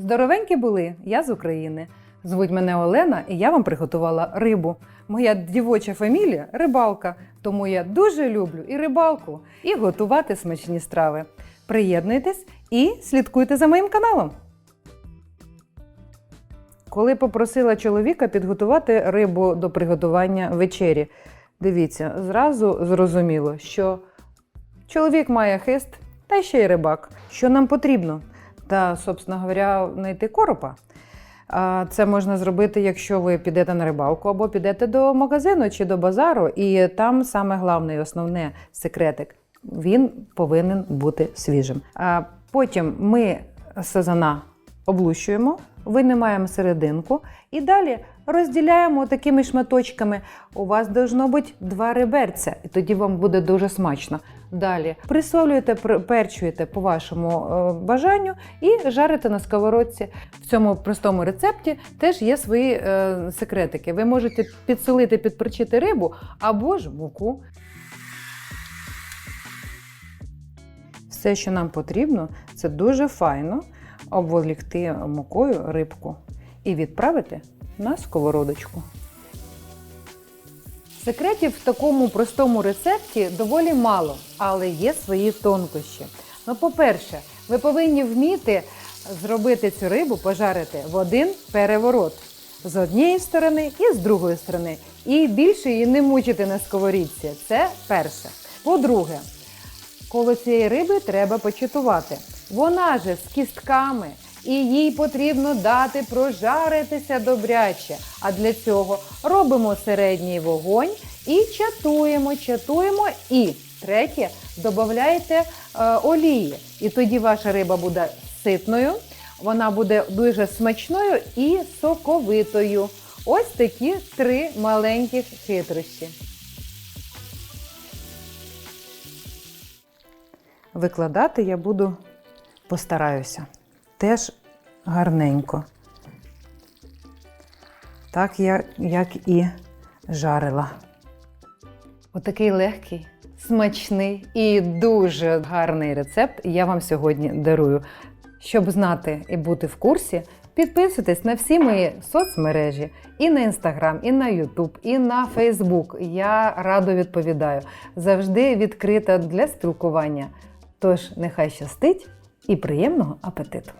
Здоровенькі були, я з України. Звуть мене Олена, і я вам приготувала рибу. Моя дівоча фамілія рибалка, тому я дуже люблю і рибалку, і готувати смачні страви. Приєднуйтесь і слідкуйте за моїм каналом. Коли попросила чоловіка підготувати рибу до приготування вечері, дивіться, зразу зрозуміло, що чоловік має хист та ще й рибак. Що нам потрібно? Та, собственно говоря, знайти коропа. Це можна зробити, якщо ви підете на рибалку або підете до магазину чи до базару, і там саме головне і основне секретик він повинен бути свіжим. Потім ми сазана облущуємо, винімаємо серединку і далі розділяємо такими шматочками. У вас должно бути два реберця, і тоді вам буде дуже смачно. Далі присолюєте, перчуєте по вашому е, бажанню і жарите на сковородці. В цьому простому рецепті теж є свої е, секретики. Ви можете підсолити, підперчити рибу або ж муку. Все, що нам потрібно, це дуже файно обволікти мукою рибку і відправити на сковородочку. Секретів в такому простому рецепті доволі мало, але є свої тонкощі. Ну, по-перше, ви повинні вміти зробити цю рибу, пожарити в один переворот з однієї сторони і з другої сторони. І більше її не мучити на сковорідці. Це перше. По-друге, коло цієї риби треба початувати. Вона же з кістками, і їй потрібно дати прожаритися добряче. А для цього робимо середній вогонь і чатуємо, чатуємо. І третє, додаєте е, олії. І тоді ваша риба буде ситною, вона буде дуже смачною і соковитою. Ось такі три маленьких хитрощі. Викладати я буду постараюся. Теж гарненько. Так я, як і жарила. Отакий легкий, смачний і дуже гарний рецепт я вам сьогодні дарую. Щоб знати і бути в курсі, підписуйтесь на всі мої соцмережі і на інстаграм, і на Ютуб, і на Фейсбук. Я радо відповідаю. Завжди відкрита для спілкування. Тож нехай щастить і приємного апетиту!